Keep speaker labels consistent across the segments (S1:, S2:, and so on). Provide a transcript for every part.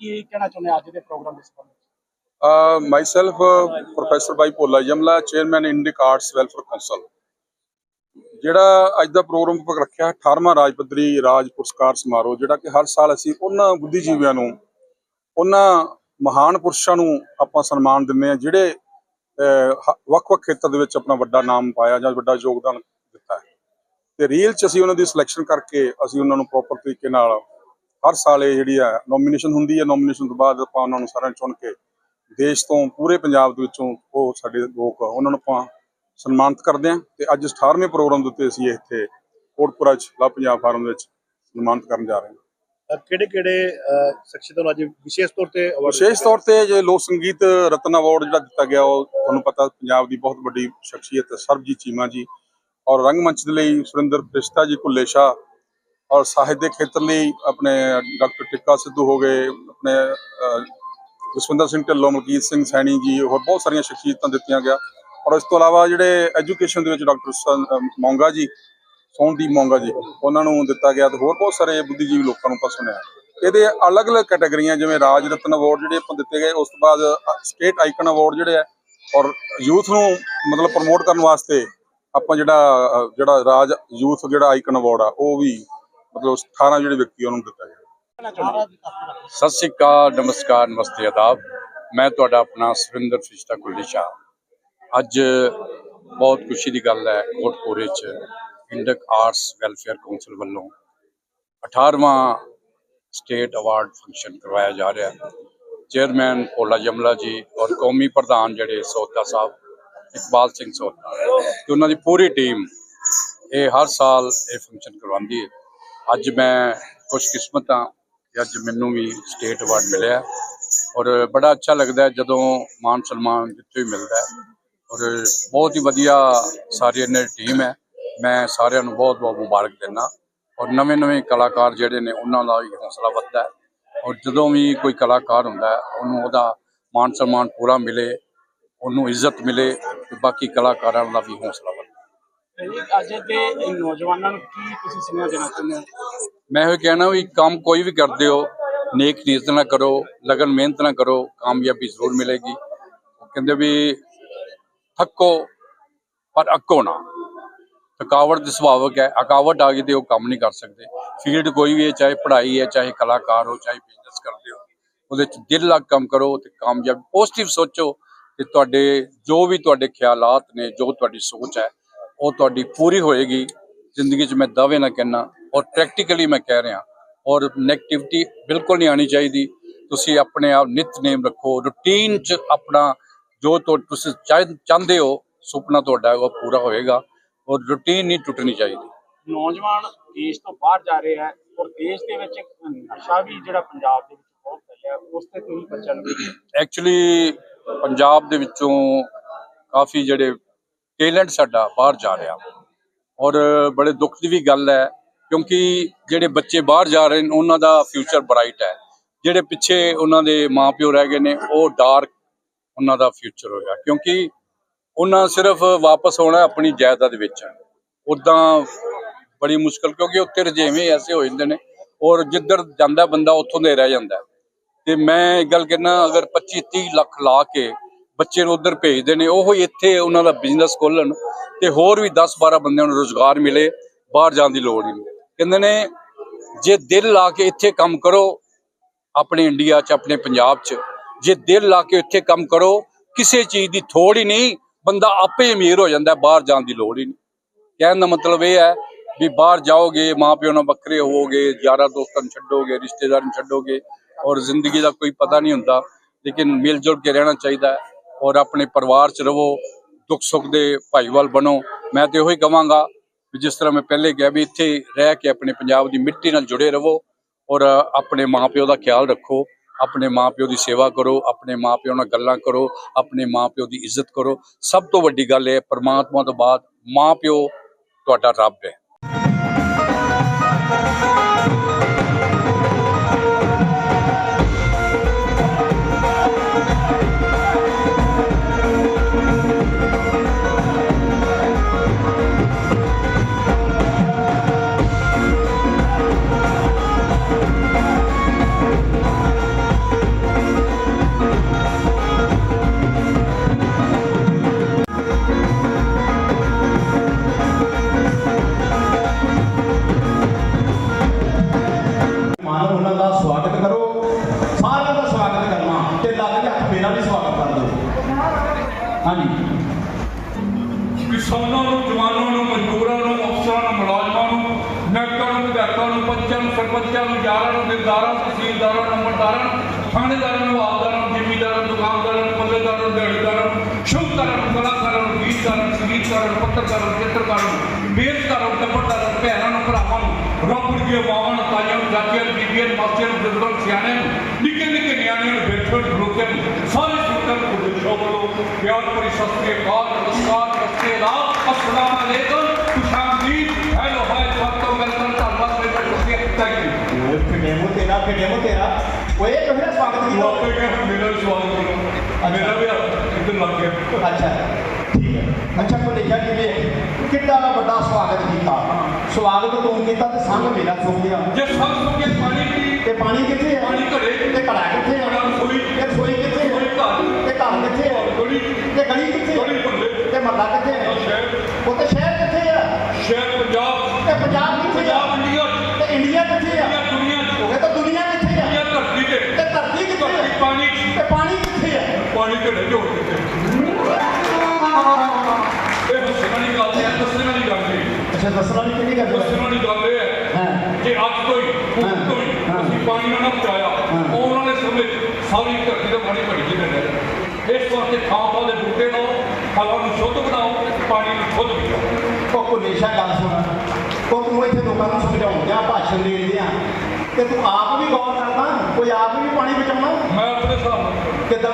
S1: ਕੀ ਕਹਿਣਾ ਚਾਹੁੰਦੇ ਅੱਜ ਦੇ ਪ੍ਰੋਗਰਾਮ ਦੇ ਸੰਬੰਧ ਵਿੱਚ?
S2: Uh, myself, uh, Professor Bhai Pola Yamla, Chairman Indic Arts ਜਿਹੜਾ ਅੱਜ ਦਾ ਪ੍ਰੋਗਰਾਮ ਆਪਾਂ ਰੱਖਿਆ 18ਵਾਂ ਰਾਜ ਪੱਧਰੀ ਰਾਜ ਪੁਰਸਕਾਰ ਸਮਾਰੋਹ ਜਿਹੜਾ ਕਿ ਹਰ ਸਾਲ ਅਸੀਂ ਉਹਨਾਂ ਬੁੱਧੀਜੀਵੀਆਂ ਨੂੰ ਉਹਨਾਂ ਮਹਾਨ ਪੁਰਸ਼ਾਂ ਨੂੰ ਆਪਾਂ ਸਨਮਾਨ ਦਿੰਦੇ ਆ ਜਿਹੜੇ ਵੱਖ-ਵੱਖ ਖੇਤਰ ਦੇ ਵਿੱਚ ਆਪਣਾ ਵੱਡਾ ਨਾਮ ਪਾਇਆ ਜਾਂ ਵੱਡਾ ਯੋਗਦਾਨ ਦਿੱਤਾ ਹੈ। ਤੇ ਰੀਲ 'ਚ ਅਸੀਂ ਉਹਨਾਂ ਦੀ ਸਿਲੈਕਸ਼ਨ ਕਰਕੇ ਅਸੀਂ ਉਹਨਾਂ ਨੂੰ ਪ੍ਰੋਪਰ ਤਰੀਕੇ ਨਾਲ ਹਰ ਸਾਲ ਇਹ ਜਿਹੜੀ ਹੈ ਨੋਮੀਨੇਸ਼ਨ ਹੁੰਦੀ ਹੈ ਨੋਮੀਨੇਸ਼ਨ ਤੋਂ ਬਾਅਦ ਆਪਾਂ ਉਹਨਾਂ ਨੂੰ ਸਾਰਿਆਂ ਚੁਣ ਕੇ ਦੇਸ਼ ਤੋਂ ਪੂਰੇ ਪੰਜਾਬ ਦੇ ਵਿੱਚੋਂ ਉਹ ਸਾਡੇ ਲੋਕ ਆ, ਉਹਨਾਂ ਨੂੰ ਆਪਾਂ ਸਨਮਾਨਿਤ ਕਰਦੇ ਹਾਂ ਤੇ ਅੱਜ 18ਵੇਂ ਪ੍ਰੋਗਰਾਮ ਦੇ ਉੱਤੇ ਅਸੀਂ ਇੱਥੇ ਕੋਟਪੁਰਾ ਚ ਲਾ ਪੰਜਾਬ ਫਾਰਮ ਵਿੱਚ ਸਨਮਾਨਿਤ ਕਰਨ ਜਾ ਰਹੇ ਹਾਂ।
S3: ਕਿਹੜੇ ਕਿਹੜੇ ਸ਼ਖਸੀਅਤ ਨੂੰ ਅੱਜ ਵਿਸ਼ੇਸ਼ ਤੌਰ ਤੇ award
S2: ਵਿਸ਼ੇਸ਼ ਤੌਰ ਤੇ ਜੇ ਲੋਕ ਸੰਗੀਤ ਰਤਨ ਅਵਾਰਡ ਜਿਹੜਾ ਦਿੱਤਾ ਗਿਆ ਉਹ ਤੁਹਾਨੂੰ ਪਤਾ ਪੰਜਾਬ ਦੀ ਬਹੁਤ ਵੱਡੀ ਸ਼ਖਸੀਅਤ ਸਰਬਜੀਤ ਚੀਮਾ ਜੀ ਔਰ ਰੰਗਮੰਚ ਦੇ ਲਈ ਸੁਰਿੰਦਰ ਪ੍ਰਿਸ਼ਤਾ ਜੀ ਭੁੱਲੇ ਸ਼ਾਹ ਔਰ ਸਾਹਿਤ ਦੇ ਖੇਤਰ ਲਈ ਆਪਣੇ ਡਾਕਟਰ ਟਿੱਕਾ ਸਿੱਧੂ ਹੋ ਗਏ, ਆਪਣੇ ਜਸਵਿੰਦਰ ਸਿੰਘ ਢਿੱਲੋਂ, ਮਲਕੀਤ ਸਿੰਘ ਸੈਣੀ ਜੀ ਹੋਰ ਬਹੁਤ ਸਾਰੀਆਂ ਸ਼ਖਸੀਅਤਾਂ ਦਿੱਤੀਆਂ ਗਿਆ। ਔਰ ਇਸ ਤੋਂ ਇਲਾਵਾ ਜਿਹੜੇ ਐਜੂਕੇਸ਼ਨ ਦੇ ਵਿੱਚ ਡਾਕਟਰ ਮੌਂਗਾ ਜੀ, ਸੋਨਦੀਪ ਮੌਂਗਾ ਜੀ, ਉਹਨਾਂ ਨੂੰ ਦਿੱਤਾ ਗਿਆ ਤੇ ਹੋਰ ਬਹੁਤ ਸਾਰੇ ਬੁੱਧੀਜੀਵੀ ਲੋਕਾਂ ਨੂੰ ਆਪਾਂ ਸੁਣਿਆ। ਇਹਦੇ ਅਲੱਗ-ਅਲੱਗ ਕੈਟਾਗਰੀਆਂ ਜਿਵੇਂ ਰਾਜ ਰਤਨ ਅਵਾਰਡ ਜਿਹੜੇ ਆਪਾਂ ਦਿੱਤੇ ਗਏ, ਉਸ ਤੋਂ ਬਾਅਦ ਸਟੇਟ ਆਈਕਨ ਅਵਾਰਡ ਜਿਹੜੇ ਆ, ਔਰ ਯੂਥ ਨੂੰ ਮਤਲਬ ਪ੍ਰਮੋਟ ਕਰਨ ਵਾਸਤੇ ਆਪਾਂ ਜਿਹੜਾ ਜਿਹੜਾ ਰਾਜ, ਯੂਥ ਜਿਹੜਾ ਆਈਕਨ ਅਵਾਰਡ ਆ, ਉਹ ਵੀ ਮਤਲਬ 18 ਜਿਹੜੇ ਵਿਅਕਤੀ ਉਹਨਾਂ ਨੂੰ ਦਿੱਤਾ ਗਿਆ।
S4: ਸਤਿ ਸ੍ਰੀ ਅਕਾਲ, ਨਮਸਕਾਰ, ਨਮਸਤੇ, ਆਦਾਬ। ਮੈਂ ਤੁਹਾਡਾ ਆਪਣਾ ਸੁਰਿੰਦਰ ਫਰਿਸ਼ਤਾ ਕੁਲੇਸ਼ਾ ਅੱਜ ਬਹੁਤ ਖੁਸ਼ੀ ਦੀ ਗੱਲ ਹੈ ਕੋਟਪੂਰੇ ਚ ਇੰਡਕ ਆਰਟਸ ਵੈਲਫੇਅਰ ਕੌਂਸਲ ਵੱਲੋਂ 18ਵਾਂ ਸਟੇਟ ਅਵਾਰਡ ਫੰਕਸ਼ਨ ਕਰਵਾਇਆ ਜਾ ਰਿਹਾ ਹੈ। ਚੇਅਰਮੈਨ ਭੋਲਾ ਜਮਲਾ ਜੀ ਔਰ ਕੌਮੀ ਪ੍ਰਧਾਨ ਜਿਹੜੇ ਸੋਤਾ ਸਾਹਿਬ, ਇਕਬਾਲ ਸਿੰਘ ਸੋਤਾ ਤੇ ਉਹਨਾਂ ਦੀ ਪੂਰੀ ਟੀਮ ਇਹ ਹਰ ਸਾਲ ਇਹ ਫੰਕਸ਼ਨ ਕਰਵਾਉਂਦੀ ਹੈ। ਅੱਜ ਮੈਂ ਖੁਸ਼ਕਿਸਮਤ ਹਾਂ ਕਿ ਅੱਜ ਮੈਨੂੰ ਵੀ ਸਟੇਟ ਅਵਾਰਡ ਮਿਲਿਆ ਔਰ ਬੜਾ ਅੱਛਾ ਲੱਗਦਾ ਜਦੋਂ ਮਾਨ ਸਨਮਾਨ ਜਿੱਥੇ ਵੀ ਮਿਲਦਾ ਔਰ ਬਹੁਤ ਹੀ ਵਧੀਆ ਸਾਰੀ ਇਹਨਾਂ ਦੀ ਟੀਮ ਹੈ। ਮੈਂ ਸਾਰਿਆਂ ਨੂੰ ਬਹੁਤ ਬਹੁਤ ਮੁਬਾਰਕ ਦਿੰਦਾ ਔਰ ਨਵੇਂ ਨਵੇਂ ਕਲਾਕਾਰ ਜਿਹੜੇ ਨੇ ਉਹਨਾਂ ਦਾ ਵੀ ਹੌਸਲਾ ਵੱਧਦਾ ਔਰ ਜਦੋਂ ਵੀ ਕੋਈ ਕਲਾਕਾਰ ਹੁੰਦਾ ਉਹਨੂੰ ਉਹਦਾ ਮਾਨ ਸਨਮਾਨ ਪੂਰਾ ਮਿਲੇ, ਉਹਨੂੰ ਇੱਜ਼ਤ ਮਿਲੇ ਤੇ ਬਾਕੀ ਕਲਾਕਾਰਾਂ ਦਾ ਵੀ ਹੌਸਲਾ ਵੱਧਦਾ
S1: ਅੱਜ ਦੇ ਨੌਜਵਾਨਾਂ ਨੂੰ ਕੀ ਤੁਸੀਂ ਸੁਨੇਹਾ ਦੇਣਾ ਚਾਹੁੰਦੇ ਹੋ?
S4: ਮੈਂ ਇਹ ਕਹਿਣਾ ਵੀ ਕੰਮ ਕੋਈ ਵੀ ਕਰਦੇ ਹੋ, ਨੇਕ ਨੀਅਤ ਨਾਲ ਕਰੋ, ਲਗਨ ਮਿਹਨਤ ਨਾਲ ਕਰੋ, ਕਾਮਯਾਬੀ ਜ਼ਰੂਰ ਮਿਲੇਗੀ। ਕਹਿੰਦੇ ਵੀ ਥੱਕੋ, ਪਰ ਅੱਕੋ ਨਾ। ਥਕਾਵਟ ਦੇ ਸੁਭਾਵਕ ਹੈ, ਅਕਾਵਟ ਆ ਗਈ ਤੇ ਉਹ ਕੰਮ ਨਹੀਂ ਕਰ ਸਕਦੇ। ਫੀਲਡ ਕੋਈ ਵੀ ਹੈ, ਚਾਹੇ ਪੜ੍ਹਾਈ ਹੈ, ਚਾਹੇ ਕਲਾਕਾਰ ਹੋ, ਚਾਹੇ ਬਿਜ਼ਨਸ ਕਰਦੇ ਹੋ, ਉਹਦੇ ਚ ਦਿਲ ਲੱਗ ਕੰਮ ਕਰੋ ਤੇ ਕਾਮਯਾਬ ਪੋਜ਼ਿਟਿਵ ਸੋਚੋ ਤੇ ਤੁਹਾਡੇ ਜੋ ਵੀ ਤੁਹਾਡੇ ਖਿਆਲਾਤ ਨੇ, ਜੋ ਤੁਹਾਡੀ ਸੋਚ ਹੈ ਉਹ ਤੁਹਾਡੀ ਪੂਰੀ ਹੋਏਗੀ। ਜ਼ਿੰਦਗੀ 'ਚ ਮੈਂ ਦਾਅਵੇ ਨਾ ਕਹਿਣਾ ਔਰ ਪ੍ਰੈਕਟੀਕਲੀ ਮੈਂ ਕਹਿ ਰਿਹਾ। ਔਰ ਨੈਗੇਟਿਵਿਟੀ ਬਿਲਕੁਲ ਨਹੀਂ ਆਣੀ ਚਾਹੀਦੀ। ਤੁਸੀਂ ਆਪਣੇ ਆਪ ਨਿਤਨੇਮ ਰੱਖੋ। ਰੁਟੀਨ 'ਚ ਆਪਣਾ ਜੋ ਤੁ- ਤੁਸੀਂ ਚਾਹ- ਚਾਹੁੰਦੇ ਹੋ ਸੁਪਨਾ ਤੁਹਾਡਾ ਉਹ ਪੂਰਾ ਹੋਏਗਾ। ਔਰ ਰੁਟੀਨ ਨਹੀਂ ਟੁੱਟਣੀ ਚਾਹੀਦੀ।
S1: ਨੌਜਵਾਨ ਦੇਸ਼ ਤੋਂ ਬਾਹਰ ਜਾ ਰਹੇ ਹੈ ਔਰ ਦੇਸ਼ ਦੇ ਵਿੱਚ ਨਸ਼ਾ ਵੀ ਜਿਹੜਾ ਪੰਜਾਬ ਦੇ ਵਿੱਚ ਬਹੁਤ ਫੈਲਿਆ ਉਸ ਤੇ ਤੁਸੀਂ ਕੀ
S4: ਐਕਚੁਅਲੀ ਪੰਜਾਬ ਦੇ ਵਿੱਚੋਂ ਕਾਫੀ ਜਿਹੜੇ ਟੈਲੈਂਟ ਸਾਡਾ ਬਾਹਰ ਜਾ ਰਿਹਾ। ਔਰ ਬੜੇ ਦੁੱਖ ਦੀ ਵੀ ਗੱਲ ਹੈ, ਕਿਉਂਕਿ ਜਿਹੜੇ ਬੱਚੇ ਬਾਹਰ ਜਾ ਰਹੇ ਨੇ, ਉਹਨਾਂ ਦਾ ਫਿਊਚਰ ਬ੍ਰਾਈਟ ਹੈ। ਜਿਹੜੇ ਪਿੱਛੇ ਉਹਨਾਂ ਦੇ ਮਾਪਿਓ ਰਹਿ ਗਏ ਨੇ, ਉਹ ਡਾਰਕ ਉਹਨਾਂ ਦਾ ਫਿਊਚਰ ਹੋਇਆ। ਕਿਉਂਕਿ ਉਹਨਾਂ ਸਿਰਫ ਵਾਪਸ ਆਉਣਾ ਆਪਣੀ ਜਾਇਦਾਦ ਵਿੱਚ ਉਦਾਂ ਬੜੀ ਮੁਸ਼ਕਲ, ਕਿਉਂਕਿ ਉੱਥੇ ਰਜੇਵੇਂ ਐਸੇ ਹੋ ਜਾਂਦੇ ਨੇ। ਔਰ ਜਿੱਧਰ ਜਾਂਦਾ ਬੰਦਾ, ਉੱਥੋਂ ਦੇ ਰਹਿ ਜਾਂਦਾ। ਹੈ। ਤੇ ਮੈਂ ਇਹ ਗੱਲ ਕਹਿਣਾ ਅਗਰ 25 30 ਲੱਖ ਲਾ ਕੇ ਬੱਚੇ ਨੂੰ ਉਧਰ ਭੇਜਦੇ ਨੇ, ਉਹ ਹੀ ਇੱਥੇ ਉਹਨਾਂ ਦਾ ਬਿਜ਼ਨਸ ਖੋਲਣ ਤੇ ਹੋਰ ਵੀ 10 12 ਬੰਦਿਆਂ ਨੂੰ ਰੋਜ਼ਗਾਰ ਮਿਲੇ, ਬਾਹਰ ਜਾਣ ਦੀ ਲੋੜ ਹੀ ਨਹੀਂ। ਕਹਿੰਦੇ ਨੇ, ਜੇ ਦਿਲ ਲਾ ਕੇ ਇੱਥੇ ਕੰਮ ਕਰੋ, ਆਪਣੇ ਇੰਡੀਆ 'ਚ, ਆਪਣੇ ਪੰਜਾਬ 'ਚ, ਜੇ ਦਿਲ ਲਾ ਕੇ ਇੱਥੇ ਕੰਮ ਕਰੋ, ਕਿਸੇ ਚੀਜ਼ ਦੀ ਥੋੜ ਹੀ ਨਹੀਂ, ਬੰਦਾ ਆਪੇ ਅਮੀਰ ਹੋ ਜਾਂਦਾ, ਬਾਹਰ ਜਾਣ ਦੀ ਲੋੜ ਹੀ ਨਹੀਂ। ਕਹਿਣ ਦਾ ਮਤਲਬ ਇਹ ਹੈ ਵੀ ਬਾਹਰ ਜਾਓਗੇ, ਮਾਪਿਓ ਨਾਲ ਵੱਖਰੇ ਹੋਵੋਗੇ, ਯਾਰਾਂ ਦੋਸਤਾਂ ਨੂੰ ਛੱਡੋਗੇ, ਰਿਸ਼ਤੇਦਾਰਾਂ ਨੂੰ ਛੱਡੋਗੇ, ਔਰ ਜ਼ਿੰਦਗੀ ਦਾ ਕੋਈ ਪਤਾ ਨਹੀਂ ਹੁੰਦਾ, ਲੇਕਿਨ ਮਿਲ ਜੁਲ ਕੇ ਰਹਿਣਾ ਚਾਹੀਦਾ ਹੈ। ਔਰ ਆਪਣੇ ਪਰਿਵਾਰ 'ਚ ਰਵੋ, ਦੁੱਖ ਸੁੱਖ ਦੇ ਭਾਈਵਾਲ ਬਣੋ। ਮੈਂ ਤੇ ਉਹੀ ਕਵਾਂਗਾ ਵੀ ਜਿਸ ਤਰ੍ਹਾਂ ਮੈਂ ਪਹਿਲੇ ਕਿਹਾ ਵੀ ਇੱਥੇ ਰਹਿ ਕੇ ਆਪਣੇ ਪੰਜਾਬ ਦੀ ਮਿੱਟੀ ਨਾਲ ਜੁੜੇ ਰਹੋ ਔਰ ਆਪਣੇ ਮਾਪਿਓ ਦਾ ਖਿਆਲ ਰੱਖੋ। ਆਪਣੇ ਮਾਪਿਓ ਦੀ ਸੇਵਾ ਕਰੋ, ਆਪਣੇ ਮਾਪਿਓ ਨਾਲ ਗੱਲਾਂ ਕਰੋ, ਆਪਣੇ ਮਾਪਿਓ ਦੀ ਇੱਜ਼ਤ ਕਰੋ। ਸਭ ਤੋਂ ਵੱਡੀ ਗੱਲ ਇਹ ਹੈ, ਪਰਮਾਤਮਾ ਤੋਂ ਬਾਅਦ ਮਾਪਿਓ ਤੁਹਾਡਾ ਰੱਬ ਹੈ।
S3: ਹਾਂਜੀ।
S4: ਕਿਸਾਨਾਂ ਨੂੰ, ਜਵਾਨਾਂ ਨੂੰ, ਮਜ਼ਦੂਰਾਂ ਨੂੰ, ਅਫਸਰਾਂ ਨੂੰ, ਮੁਲਾਜ਼ਮਾਂ ਨੂੰ ਨੈਕਾਂ ਨੂੰ ਵਿਧਾਇਕਾਂ ਨੂੰ ਪੰਚਾਂ ਨੂੰ, ਸਰਪੰਚਾਂ ਨੂੰ, ਯਾਰਾਂ ਨੂੰ, ਦਿਲਦਾਰਾਂ, ਤਹਿਸੀਲਦਾਰਾਂ ਨੂੰ ਨੰਬਰਦਾਰਾਂ ਨੂੰ ਥਾਣੇਦਾਰਾਂ ਨੂੰ, ਆਪਦਾਰਾਂ ਨੂੰ ਜ਼ਿਮੀਦਾਰਾਂ ਨੂੰ ਦੁਕਾਨਦਾਰਾਂ ਨੂੰ ਪੱਲੇਦਾਰਾਂ ਨੂੰ ਦਿਹਾੜੀਦਾਰਾਂ ਨੂੰ ਸ਼ੁਭਕਾਰਾਂ ਨੂੰ, ਕਲਾਕਾਰਾਂ ਨੂੰ ਗੀਤਕਾਰਾਂ ਨੂੰ ਸੰਗੀਤਕਾਰਾਂ ਨੂੰ, ਪੱਤਰਕਾਰਾਂ ਨੂੰ, ਚਿੱਤਰਕਾਰਾਂ ਨੂੰ ਬੇਸਕਾਰਾਂ ਨੂੰ, ਟੱਬਰਦਾਰਾਂ ਨੂੰ, ਭੈਣਾਂ ਨੂੰ, ਭਰਾਵਾਂ ਨੂੰ ਰੱਬ ਦੀਆਂ ਮਾਵਾਂ ਨੂੰ, ਤਾਈਆਂ ਨੂੰ, ਜਾਤੀਆਂ ਨੂੰ, ਬੀਬੀਆਂ ਨੂੰ, ਮਾਸੀਆਂ ਨੂੰ, ਬਜ਼ੁਰਗਾਂ ਨੂੰ, ਸਿਆਣਿਆਂ ਨੂੰ ਨਿੱਕੇ ਨਿੱਕੇ ਨਿਆਣਿਆਂ ਨੂੰ ਬੈਠੇ ਨੂੰ ਲੋਕਾਂ ਨੂੰ ਸਾਰੇ ਸੁਣਨ ਨੂੰ ਗੁਰਦਿਸ਼ਾ ਵੱਲੋਂ ਪਿਆਰ ਭਰੀ ਸਤਿ ਸ੍ਰੀ ਅਕਾਲ ਨਮਸਕਾਰ ਨਮਸਤੇ ਲਾ ਅਸਲਾਮ ਅਲੈਕੁਮ ਖੁਸ਼ਾਮਦੀਦ ਹੈਲੋ ਹਾਈ ਸਭ ਤੋਂ ਵੈਲਕਮ ਧੰਨਵਾਦ ਮੇਰੇ ਕੋਲ ਸ਼ੁਕਰੀਆ ਥੈਂਕ ਯੂ
S3: ਓਏ ਫਿਟੇਮੋ ਤੇਰਾ ਫਿਟੇਮੋ ਤੇਰਾ ਓਏ ਕਿਹੜਾ ਸਵਾਗਤ ਕੀਤਾ
S4: ਵਾਪੇ ਕਿ ਮੇਰਾ ਸਵਾਲ ਕਰੋ ਮੇਰਾ ਵੀ ਹੱਥ ਇੱਧਰ ਲੱਗ ਗਿਆ
S3: ਅੱਛਾ ਠੀਕ ਹੈ ਅੱਛਾ ਭਲੇਖਾ ਕਿਵੇਂ ਕਿੱਡਾ ਵੱਡਾ ਸਵਾਗਤ ਕੀਤਾ ਸਵਾਗਤ ਤੂੰ ਕੀਤਾ ਤੇ ਸੰਗ ਮੇਰਾ ਸੁੱਕ ਗਿਆ
S4: ਜੇ ਸਭ ਸੁੱਕੇ ਪਾਣੀ ਦੀ
S3: ਤੇ ਪਾਣੀ ਕਿੱਥੇ ਹੈ
S4: ਪਾਣੀ ਘੜੇ
S3: ਤੇ ਘੜਾ ਕਿੱਥੇ ਹੈ
S4: ਰਸੋਈ।
S3: ਤੇ ਰਸੋਈ ਕਿੱਥੇ
S4: ਕੋਈ
S3: ਹੈ
S4: ਘਰ
S3: ਤੇ ਘਰ ਕਿੱਥੇ ਹੈ
S4: ਗਲੀ
S3: ਤੇ ਗਲੀ ਕਿੱਥੇ
S4: ਗਲੀ
S3: ਹੈ
S4: ਭੱਲੇ
S3: ਤੇ ਮੱਲਾ ਕਿੱਥੇ ਹੈ ਉਹ ਤੇ ਸ਼ਹਿਰ ਕਿੱਥੇ ਹੈ
S4: ਸ਼ਹਿਰ ਪੰਜਾਬ
S3: ਤੇ ਪੰਜਾਬ ਕਿੱਥੇ
S4: ਪੰਜਾਬ
S3: ਹੈ
S4: ਇੰਡੀਆ
S3: ਤੇ ਇੰਡੀਆ ਕਿੱਥੇ ਹੈ
S4: ਦੁਨੀਆ
S3: ਉਹ ਤਾਂ ਦੁਨੀਆ ਕਿੱਥੇ ਹੈ
S4: ਇੰਡੀਆ ਧਰਤੀ ਤੇ
S3: ਤੇ ਧਰਤੀ ਕਿੱਥੇ ਹੈ
S4: ਪਾਣੀ
S3: ਤੇ ਪਾਣੀ ਕਿੱਥੇ ਹੈ
S4: ਪਾਣੀ ਘੜੇ ਜੋੜ ਦਿੱਤੇ ਇਹ ਹੱਸਣ ਵਾਲੀ ਗੱਲ ਹੈ ਦੱਸਣ ਵਾਲੀ ਗੱਲ ਨਹੀਂ
S3: ਅੱਛਾ ਦੱਸਣਾ ਨਹੀਂ ਕਿਹੜੀ ਗੱਲ
S4: ਦੱਸਣ
S3: ਹੈ
S4: ਵਾਲੀ ਗੱਲ ਹੈ
S3: ਹਾਂ
S4: ਜੇ ਅੱਜ ਤੋਂ ਹੀ
S3: ਹਾਂ,
S4: ਹੀ
S3: ਹਾਂ।
S4: ਪਾਣੀ ਨਾਲ ਨਾ
S3: ਹਾਂ।
S4: ਆਉਣ ਵਾਲੇ ਸਮੇਂ ਸਾਰੀ ਧਰਤੀ ਦਾ ਪਾਣੀ ਜਿਹੇ ਰਹਿ ਜਾਣਾ ਇਸ ਵਾਸਤੇ ਥਾਂ ਥਾਂ ਦੇ ਬੂਟੇ ਲਾਓ ਹਵਾ ਨੂੰ ਸ਼ੁੱਧ ਬਣਾਓ ਪਾਣੀ ਨੂੰ ਖੁਦ ਬਚਾਓ
S3: ਉਹ ਕੋਲੇਸ਼ਾ ਗੱਲ ਸੁਣ। ਤੂੰ ਇੱਥੇ ਲੋਕਾਂ ਨੂੰ ਸਮਝਾਉਂਦਿਆਂ ਭਾਸ਼ਣ ਦੇਂਦਿਆਂ ਤੇ ਤੂੰ ਆਪ ਵੀ ਗੌਰ ਕਰਦਾ? ਕੋਈ ਆਪ ਵੀ ਪਾਣੀ ਬਚਾਉਣਾ?
S4: ਮੈਂ ਆਪਣੇ ਹਿਸਾਬ ਨਾਲ।
S3: ਕਿੱਦਾਂ?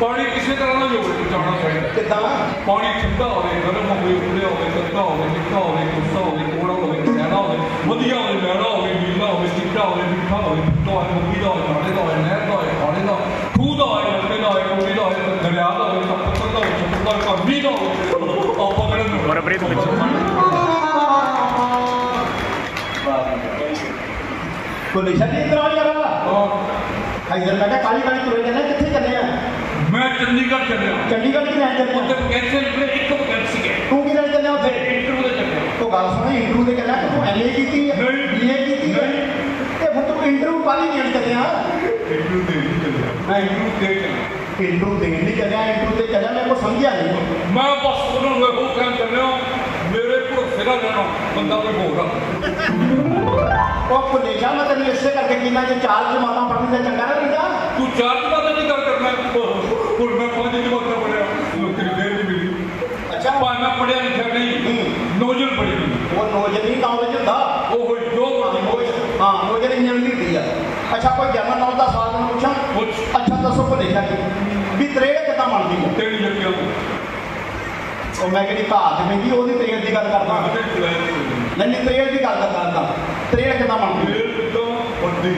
S4: ਪਾਣੀ ਕਿਸੇ ਤਰ੍ਹਾਂ ਦਾ ਯੋਗ ਬਚਾਉਣਾ ਚਾਹੀਦਾ।
S3: ਕਿੱਦਾਂ?
S4: ਪਾਣੀ ਠੰਡਾ ਹੋਵੇ ਗਰਮ ਹੋਵੇ ਉਬਲਿਆ ਹੋਵੇ ਤੱਤਾ ਹੋਵੇ ਮਿੱਠਾ ਹੋਵੇ ਗੁੱਸਾ ਹੋਵੇ ਕੋੜਾ ਹੋਵੇ ਕਹਿਣਾ ਹੋਵੇ ਵਧੀਆ ਹੋਵੇ ਲੈਣਾ ਹੋਵੇ ਨੀਲਾ ਹੋਵੇ ਚਿੱਟਾ ਹੋਵੇ ਮਿੱਠਾ ਹੋਵੇ ਮਿੱਠਾ ਹੋਵੇ ਮੰਗੀ ਦਾ ਹੋਵੇ ਨਾਲੇ ਦਾ ਹੋਵੇ ਨਹਿਰ ਦਾ ਹੋਵੇ ਖਾਣੇ ਦਾ ਖੂਹ ਦਾ ਹੋਵੇ ਨਦੀ ਦਾ ਹੋਵੇ ਕੁੜੀ ਦਾ ਹੋਵੇ ਦਰਿਆ ਦਾ ਹੋਵੇ ਸੱਪਰ ਦਾ ਹੋਵੇ ਚੁੱਪ ਦਾ ਹੋਵੇ ਦਾ ਹੋਵੇ। ਆਪਾਂ ਕਿਹੜੇ ਨੂੰ
S1: ਗੁਰਪ੍ਰੀਤ ਪਿੱਛੇ
S3: ਕੋਲੇਸ਼ਾ ਦੀ ਇਤਰਾਜ਼ ਕਰਾ ਇਧਰ ਮੈਂ ਕਿਹਾ ਕਾਲੀ ਕਾਲੀ ਤੁਰੇ ਜਾਂਦੇ ਕਿੱਥੇ ਚੱਲੇ ਆ?
S4: ਮੈਂ ਚੰਡੀਗੜ੍ਹ ਚੱਲਿਆ
S3: ਚੰਡੀਗੜ੍ਹ ਕਿ ਰਹਿ ਚੱਲੇ
S4: ਉੱਥੇ? ਕੈਂਸਲ ਮੇਰੇ ਇੱਕ ਵੈਕੈਂਸੀ ਹੈ
S3: ਤੂੰ ਕਿਧਰ ਚੱਲੇ ਉੱਥੇ?
S4: ਇੰਟਰਵਿਊ ਦੇ ਚੱਲਿਆ
S3: ਤੂੰ ਗੱਲ ਸੁਣ ਇੰਟਰਵਿਊ ਦੇ ਕਹਿੰਦਾ ਤੂੰ ਐਮਏ ਕੀਤੀ ਹੈ
S4: ਨਹੀਂ।
S3: ਬੀਏ ਕੀਤੀ ਹੈ ਤੇ ਫਿਰ ਤੂੰ ਇੰਟਰਵਿਊ ਕਾਲੀ ਦੇਣ ਚੱਲਿਆ
S4: ਇੰਟਰਵਿਊ ਦੇ ਨਹੀਂ ਚੱਲਿਆ
S3: ਮੈਂ
S4: ਇੰਟਰਵਿਊ ਦੇ ਚੱਲਿਆ
S3: ਇੰਟਰਵਿਊ ਦੇਣ ਨਹੀਂ ਚੱਲਿਆ ਇੰਟਰਵਿਊ ਤੇ ਚੱਲਿਆ ਮੇਰੇ ਕੋ ਸਮਝਿਆ ਨਹੀਂ।
S4: ਮੈਂ ਬਸ ਉਹਨਾਂ ਨੂੰ ਇਹੋ ਕਹਿਣ ਚੱਲਿਆ ਮੇਰੇ ਨਾ ਰਹਿਣਾ ਬੰਦਾ ਕੋਈ ਹੋਰ ਆ।
S3: ਉਹ ਕੋਲੇਸ਼ਾ ਮੈਂ ਤੈਨੂੰ ਇਸੇ ਕਰਕੇ ਕਿੰਨਾ ਜੇ ਚਾਰ ਜਮਾਤਾਂ ਪੜ੍ਹਨ ਦਾ ਚੰਗਾ ਰਹਿੰਦਾ
S4: ਤੂੰ ਚਾਰ ਜਮਾਤਾਂ ਦੀ ਗੱਲ ਕਰਨਾ। ਹੁਣ ਮੈਂ ਪੰਜ ਜਮਾਤਾਂ ਪੜਿਆ ਤੇਰੀ ਦੇਰ ਨਹੀਂ ਮਿਲੀ।
S3: ਅੱਛਾ।
S4: ਭਾਵੇਂ ਮੈਂ ਪੜਿਆ ਲਿਖਿਆ ਨਹੀਂ ਨੋਜਲ ਪੜੀ
S3: ਉਹ ਨੌਜਵਾਨੀ ਨੌਲੇਜ ਹੁੰਦਾ।
S4: ਉਹ ਹੋਈ ਜੋ
S3: ਹਾਂ ਨੌਜਵਾਨੀ ਇੰਜਣ ਦੀ ਆ। ਅੱਛਾ ਕੋਈ ਜਰਨਲ ਨੌਲੇਜ ਦਾ ਸਵਾਲ ਪੁੱਛਾਂ?
S4: ਪੁੱਛ।
S3: ਅੱਛਾ ਦੱਸੋ ਭੁਲੇਖਾ ਕੀ? ਵੀ ਤਰੇੜ ਕਿੱਦਾਂ ਬਣਦੀ ਹੈ
S4: ਤੇਰੀ ਜੱਗਿਆ
S3: ਉਹ ਮੈਂ ਕਿਹੜੀ ਘਾਟ ਮਹਿੰਗੀ ਉਹਦੀ ਤਰੇੜ ਦੀ ਗੱਲ ਕਰਦਾ? ਨਹੀਂ ਨਹੀਂ ਤਰੇੜ ਦੀ ਗੱਲ ਕਰਦਾ। ਤਰੇੜ ਕਿੱਦਾਂ ਬਣਦੀ ਹੈ?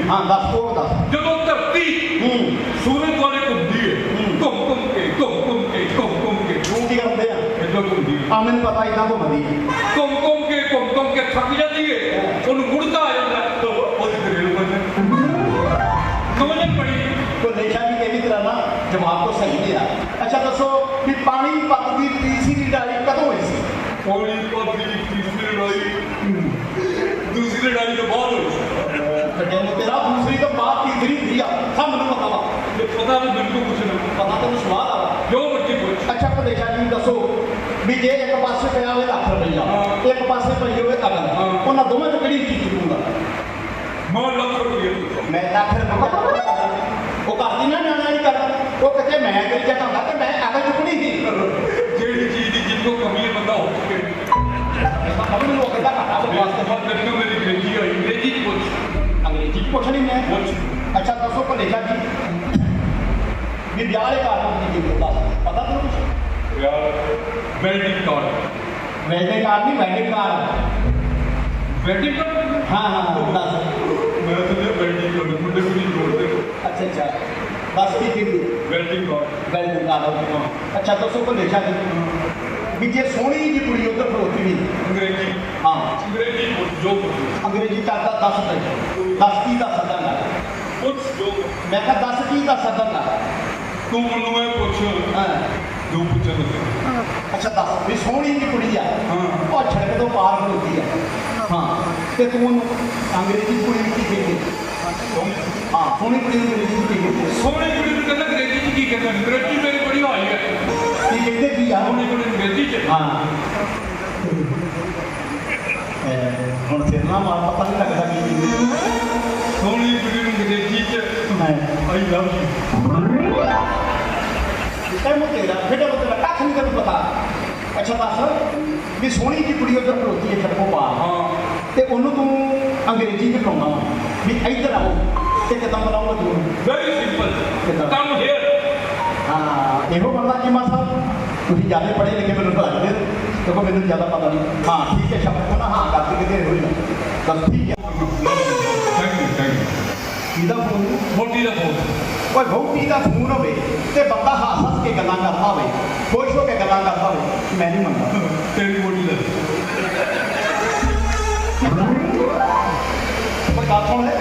S3: ਹਾਂ ਦੱਸ ਉਹ ਦੱਸ।
S4: ਜਦੋਂ ਧਰਤੀ
S3: ਹੂੰ।
S4: ਸੂਰਜ ਵਾਲੇ ਘੁੰਮਦੀ ਹੈ। ਘੁੰਮ ਘੁੰਮ ਕੇ ਘੁੰਮ ਘੁੰਮ ਕੇ ਘੁੰਮ ਘੁੰਮ ਕੇ।
S3: ਤੂੰ ਕੀ ਕਰਦੇ ਆ?
S4: ਇਦਾਂ ਘੁੰਮਦੀ
S3: ਆ ਮੈਨੂੰ ਪਤਾ ਇਦਾਂ ਘੁੰਮਦੀ ਹੈ।
S4: ਘੁੰਮ ਘੁੰਮ ਕੇ ਘੁੰਮ ਘੁੰਮ ਕੇ ਥੱਕ ਜਾਂਦੀ ਹੈ ਉਹਨੂੰ ਮੁੜਦਾ ਆ ਜਾਂਦਾ। ਤਾਂ ਉਹਦੀ ਪੜੀ
S3: ਵੀ ਕਿਹੜੀ ਤਰ੍ਹਾਂ ਨਾ ਜਵਾਬ ਤੋਂ ਸਹੀ ਨਹੀਂ ਆ ਅੱਛਾ ਦੱਸੋ ਵੀ ਪਾਣੀ ਪੱਤ ਦੀ ਤੀਸਰੀ ਲੜਾਈ ਕਦੋਂ ਹੋਈ ਸੀ
S4: ਪੌੜੀ ਪੱਤੀ ਤੀਸਰੀ ਲੜਾਈ
S3: ਕੱਡੇ ਨੂੰ ਤੇਰਾ ਦੂਸਰੀ ਤੋਂ ਬਾਅਦ ਤੀਸਰੀ ਹੁੰਦੀ ਆ? ਸਭ ਨੂੰ ਪਤਾ ਵਾ।
S4: ਤੇ ਪਤਾ ਨਹੀਂ ਬਿਲਕੁਲ ਕੁਛ ਨਹੀਂ।
S3: ਪਤਾ ਤੈਨੂੰ ਸਵਾਲ ਆ? ਵਾ
S4: ਜੋ ਮਰਜ਼ੀ ਪੁੱਛ।
S3: ਅੱਛਾ ਭਲੇਖਾ ਜੀ ਦੱਸੋ ਵੀ ਜੇ ਇੱਕ ਪਾਸੇ ਪਿਆ ਹੋਵੇ ਲੱਖ ਰੁਪਈਆ। ਇੱਕ ਪਾਸੇ ਪਈ ਹੋਵੇ ਅਗਲ। ਉਹਨਾਂ ਦੋਵਾਂ ਚ ਕਿਹੜੀ ਚੀਜ਼ ਚੁਣੂਗਾ
S4: ਮੈਂ ਲੱਖ ਦਿੱਤਾ।
S3: ਮੈਂ ਲੱਖ ਰੁਪਈਆ ਉਹ ਕਰਦੀ ਨਾ ਨਿਆਣਾ ਨਹੀਂ ਕਰਦਾ ਉਹ ਕਿਤੇ ਮੈਂ ਤੇਰੀ ਜਗ੍ਹਾ ਹੁੰਦਾ
S4: ਅੰਗਰੇਜ਼ੀ ਚ
S3: ਪੁੱਛਣੀ ਮੈਂ
S4: ਪੁੱਛ
S3: ਅੱਛਾ ਦੱਸੋ ਭਲੇਖਾ ਜੀ ਵੀ ਵਿਆਹ ਦੇ ਕਾਰਨ ਕੀ ਕੀਤਾ ਪਤਾ ਤੁਹਾਨੂੰ ਕੁਛ
S4: ਯਾਰ ਵੈਲਡਿੰਗ ਕਾਰਡ
S3: ਵੈਲਡਿੰਗ ਕਾਰਨ ਨਹੀਂ ਵੈਲਡਿੰਗ ਕਾਰਨ
S4: ਵੈਲਡਿੰਗ ਕਾਰਡ
S3: ਹਾਂ ਹਾਂ ਦੱਸ
S4: ਮੈਂ ਤਾਂ ਵੈਲਡਿੰਗ ਕਾਰਡ ਮੁੰਡੇ ਨੂੰ ਨਹੀਂ ਜੋੜਦੇ
S3: ਅੱਛਾ ਅੱਛਾ ਦੱਸ ਕੀ ਕੀਤੀ
S4: ਵੈਲਡਿੰਗ ਕਾਰਡ
S3: ਵੈਲਡਿੰਗ ਕਾਰਨ ਅੱਛਾ ਦੱਸੋ ਭਲੇਖਾ ਜੀ ਵੀ ਜੇ ਸੋਹਣੀ ਜੀ ਕੁੜੀ ਉੱਧਰ ਖਲੋਤੀ ਵੀ।
S4: ਅੰਗਰੇਜ਼ੀ।
S3: ਹਾਂ।
S4: ਅੰਗਰੇਜ਼ੀ ਜੋ
S3: ਅੰਗਰੇਜ਼ੀ ਕਰਦਾ ਦੱਸ ਦੇ। ਦੱਸ ਕੀ ਦੱਸ ਸਕਦਾ
S4: ਪੁੱਛ ਜੋ
S3: ਮੈਂ ਕਿਹਾ ਦੱਸ ਕੀ ਦੱਸ ਸਕਦਾ
S4: ਤੂੰ ਮੈਨੂੰ ਇਹ ਪੁੱਛ।
S3: ਹਾਂ।
S4: ਜੋ ਪੁੱਛਣ
S3: ਅੱਛਾ ਦੱਸ ਵੀ ਸੋਹਣੀ ਜੀ ਕੁੜੀ ਆ।
S4: ਹਾਂ।
S3: ਉਹ ਛੜਕ ਤੋਂ ਪਾਰ ਖਲੋਤੀ ਆ। ਹਾਂ। ਤੇ ਤੂੰ ਅੰਗਰੇਜ਼ੀ ਕੁੜੀ ਨੂੰ ਕੀ ਕਹਿੰਦੀ? ਹਾਂ ਸੋਹਣੀ ਕੁੜੀ ਨੂੰ ਅੰਗਰੇਜ਼ੀ ਕੀ ਕਹਿੰਦੇ?
S4: ਸੋਹਣੀ ਕੁੜੀ ਨੂੰ ਕਹਿੰਦਾ ਅੰਗਰੇਜ਼ੀ ਚ ਕੀ ਕਹਿੰਦਾ? ਅੰਗਰੇਜ਼ੀ ਮੇਰੀ ਬੜੀ ਹਾਈ ਹੈ ਚ।
S3: ਹਾਂ। ਇਹ ਹੁਣ ਤੇਰੇ ਮਾਰ ਪਤਾ ਨਹੀਂ ਲੱਗਦਾ ਕੀ
S4: ਸੋਹਣੀ ਕੁੜੀ ਨੂੰ ਅੰਗਰੇਜ਼ੀ ਚ।
S3: ਹੈ
S4: ਆਈ ਲਵ ਯੂ
S3: ਇਹ ਮੋ ਤੇਰਾ ਬੇਟਾ ਉਹ ਤੇਰਾ ਕੱਖ ਨਹੀਂ ਤੈਨੂੰ ਪਤਾ। ਅੱਛਾ ਦੱਸ ਵੀ ਸੋਹਣੀ ਜੀ ਕੁੜੀ ਉਧਰ ਖਲੋਤੀ ਹੈ ਛੱਡੋ ਪਾ
S4: ਹਾਂ।
S3: ਤੇ ਉਹਨੂੰ ਤੂੰ ਅੰਗਰੇਜ਼ੀ ਚ ਬੁਲਾਉਣਾ ਵਾ ਇੱਧਰ ਆਓ ਤੇ ਕਿਦਾਂ ਬੁਲਾਉਂਗਾ ਤੂੰ?
S4: ਵੈਰੀ ਸਿੰਪਲ ਕਮ ਹੇਅਰ
S3: ਹਾਂ ਇਹੋ ਬੰਦਾ ਚੀਮਾ ਸਾਹਿਬ ਤੁਸੀਂ ਜ਼ਿਆਦਾ ਪੜ੍ਹੇ ਲਿਖੇ ਮੈਨੂੰ ਲੱਗਦੇ ਦੇਖੋ ਮੈਨੂੰ ਜ਼ਿਆਦਾ ਪਤਾ ਨਹੀਂ। ਹਾਂ ਠੀਕ ਹੈ ਸ਼ਬਦ ਨੂੰ ਹਾਂ ਕਰ ਕੇ ਕਿਤੇ ਹੋਈ ਨਾ ਬਸ ਠੀਕ ਹੈ।
S4: ਥੈਂਕ ਯੂ ਥੈਂਕ ਯੂ
S3: ਕਿਹਦਾ ਫੋਨ
S4: ਮੋਟੀ ਦਾ ਫੋਨ
S3: ਕੋਈ ਬਹੁਤੀ ਦਾ ਫੋਨ ਹੋਵੇ ਤੇ ਬੰਦਾ ਹੱਸ ਹੱਸ ਕੇ ਗੱਲਾਂ ਕਰਦਾ ਹੋਵੇ ਖੁਸ਼ ਹੋ ਕੇ ਗੱਲਾਂ ਕਰਦਾ ਹੋਵੇ ਮੈਂ ਨਹੀਂ ਮੰਨਦਾ।
S4: ਤੇਰੀ ਮੋਟੀ ਦਾ।
S3: ਪਰ ਗੱਲ ਸੁਣ ਲੈ।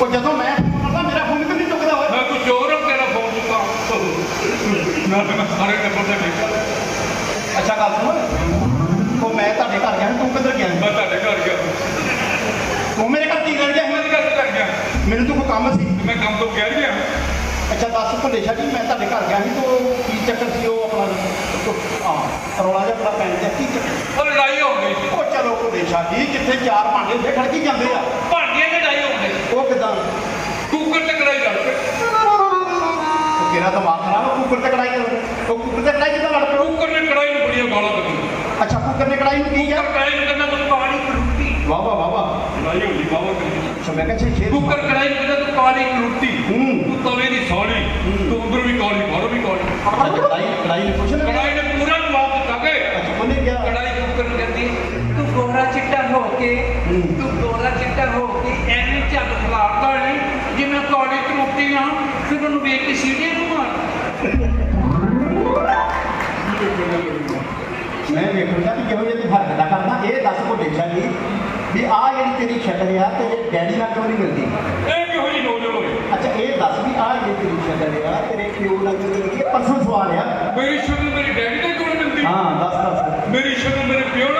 S3: ਉਹ ਜਦੋਂ ਮੈਂ ਫੋਨ ਕਰਦਾ ਮੇਰਾ ਫੋਨ ਕਿਉਂ ਨਹੀਂ ਚੁੱਕਦਾ ਹੋਇਆ
S4: ਮੈਂ ਫੋਨ ਚੁੱਕਾ ਨਾ ਮੈਂ ਸਾਰੇ ਟੱਬਰ ਦਾ ਦੇਖਿਆ
S3: ਅੱਛਾ ਗੱਲ ਸੁਣ। ਉਹ ਮੈਂ ਤੁਹਾਡੇ ਘਰ ਗਿਆ ਤੂੰ ਕਿੱਧਰ ਗਿਆ?
S4: ਮੈਂ ਤੁਹਾਡੇ ਘਰ ਗਿਆ।
S3: ਤੂੰ ਮੇਰੇ ਘਰ ਕੀ ਕਰ ਗਿਆ ਸੀ?
S4: ਮੈਂ ਘਰ ਕਰ ਗਿਆ।
S3: ਮੈਨੂੰ ਤੂੰ ਕੋਈ ਕੰਮ ਸੀ।
S4: ਮੈਂ ਕੰਮ ਤੋਂ ਗਿਆ ਗਿਆ
S3: ਅੱਛਾ ਦੱਸ ਭੁੱਲੇ ਸ਼ਾਹ ਜੀ ਮੈਂ ਤੁਹਾਡੇ ਘਰ ਗਿਆ ਸੀ ਤੋ ਕੀ ਚੱਕਰ ਸੀ ਉਹ ਆਪਣਾ? ਆ ਰੌਲਾ ਜਿਹਾ ਬੜਾ ਪੈਣ ਗਿਆ ਕੀ ਚੱਕਰ?
S4: ਉਹ ਲੜਾਈ ਹੋ ਗਈ।
S3: ਉਹ ਚਲੋ ਭੁੱਲੇ ਸ਼ਾਹ ਜੀ ਜਿੱਥੇ ਚਾਰ ਭਾਂਡੇ ਉੱਥੇ ਖੜਕੀ ਜਾਂਦੇ ਆ।
S4: ਭਾਂਡਿਆਂ ਦੀ ਲੜਾਈ ਹੋ ਗਈ।
S3: ਉਹ ਕਿਦਾਂ?
S4: ਕੁੱਕਰ ਤੇ ਕੜਾਈ ਲੜ ਪਏ।
S3: ਤੇਰਾ ਦਿਮਾਗ ਖਰਾਬ ਆ, ਕੁੱਕਰ ਤੇ ਕੜਾਈ ਕਰ ਉਹ ਕੁੱਕਰ ਤੇ ਕੜਾਈ ਕਿਦਾਂ ਲੜ ਪਿਓ
S4: ਕੁੱਕਰ ਨੇ ਕੜਾਈ ਨੂੰ ਬੜੀਆਂ ਗਾਲਾਂ ਕੱਢੀਆਂ।
S3: ਅੱਛਾ ਕੁੱਕਰ ਨੇ ਕੜਾਈ ਨੂੰ ਕੀ
S4: ਕੁੱਕਰ ਕੜਾਈ ਨੂੰ ਕਹਿੰਦਾ ਤੂੰ ਕਾਲੀ ਕਰੂਤੀ
S3: ਵਾਹ ਵਾਹ ਵਾਹ ਵਾਹ।
S4: ਲੜਾਈ ਹੋ ਗਈ ਬਾਬਾ ਕਰੀ
S3: ਅੱਛਾ ਮੈਂ ਕਿਹਾ ਛੇ
S4: ਕੁੱਕਰ ਕੜਾਈ ਨੂੰ ਕਹਿੰਦਾ ਤੂੰ ਕਾਲੀ ਕਰੂਤੀ
S3: ਹੂੰ।
S4: ਤੂੰ ਤਵੇ ਦੀ ਸੌਲੀ। ਤੂੰ ਅੰਦਰ ਵੀ ਕਾਲੀ ਬਾਹਰੋਂ ਵੀ ਕਾਲੀ।
S3: ਕੜਾਈ ਕੜਾਈ ਨੇ ਪੁੱਛ ਲਿਆ
S4: ਕੜਾਈ ਨੇ ਪੂਰਾ ਜਵਾਬ ਦਿੱਤਾ ਕਿ
S3: ਅੱਛਾ ਉਹਨੇ ਕਿਹਾ
S4: ਕੜਾਈ ਕੁੱਕਰ ਨੂੰ ਕਹਿੰਦੀ
S5: ਤੂੰ ਗੋਰਾ ਚਿੱਟਾ ਹੋ ਕੇ ਤੂੰ ਗੋਰਾ ਚਿੱਟਾ ਹੋ ਕੇ ਐਵੇਂ ਝੱਗ ਖਲਾਰਦਾ ਨਹੀਂ ਜਿਵੇਂ ਕਾਲੀ ਕਰੋਟੀ ਆ ਫਿਰ ਉਹਨੂੰ ਵੇਖ ਕੇ ਸੀੜੀਆਂ ਨੂੰ ਮਾਰ।
S3: ਮੈਂ ਵੇਖੂੰਗਾ ਕਿ ਕਿਹੋ ਜਿਹੀ ਤੂੰ ਹਰਕਤਾਂ ਕਰਦਾ ਇਹ ਦੱਸ ਕੋ ਦੇਖਿਆ ਜੀ ਵੀ ਆ ਜਿਹੜੀ ਤੇਰੀ ਸ਼ਕਲ ਆ ਤੇਰੇ ਡੈਡੀ ਨਾਲ ਕਿਉਂ ਨਹੀਂ ਮਿਲਦੀ?
S4: ਇਹ ਕਿਹੋ ਜਿਹੀ ਨੋਜਲ ਹੋਈ
S3: ਅੱਛਾ ਇਹ ਦੱਸ ਵੀ ਆ ਜਿਹੜੀ ਤੇਰੀ ਸ਼ਕਲ ਆ ਤੇਰੇ ਪਿਓ ਨਾਲ ਕਿਉਂ ਨਹੀਂ ਮਿਲਦੀ? ਇਹ ਪਰਸਨਲ ਸਵਾਲ ਆ।
S4: ਮੇਰੀ ਸ਼ਕਲ ਮੇਰੇ ਡੈਡੀ ਨਾਲ ਕਿਉਂ ਨਹੀਂ ਮਿਲਦੀ?
S3: ਹਾਂ ਦੱਸ ਦੱਸ।
S4: ਮੇਰੀ ਸ਼ਕਲ ਮੇਰੇ ਪਿਓ ਕਿਉਂ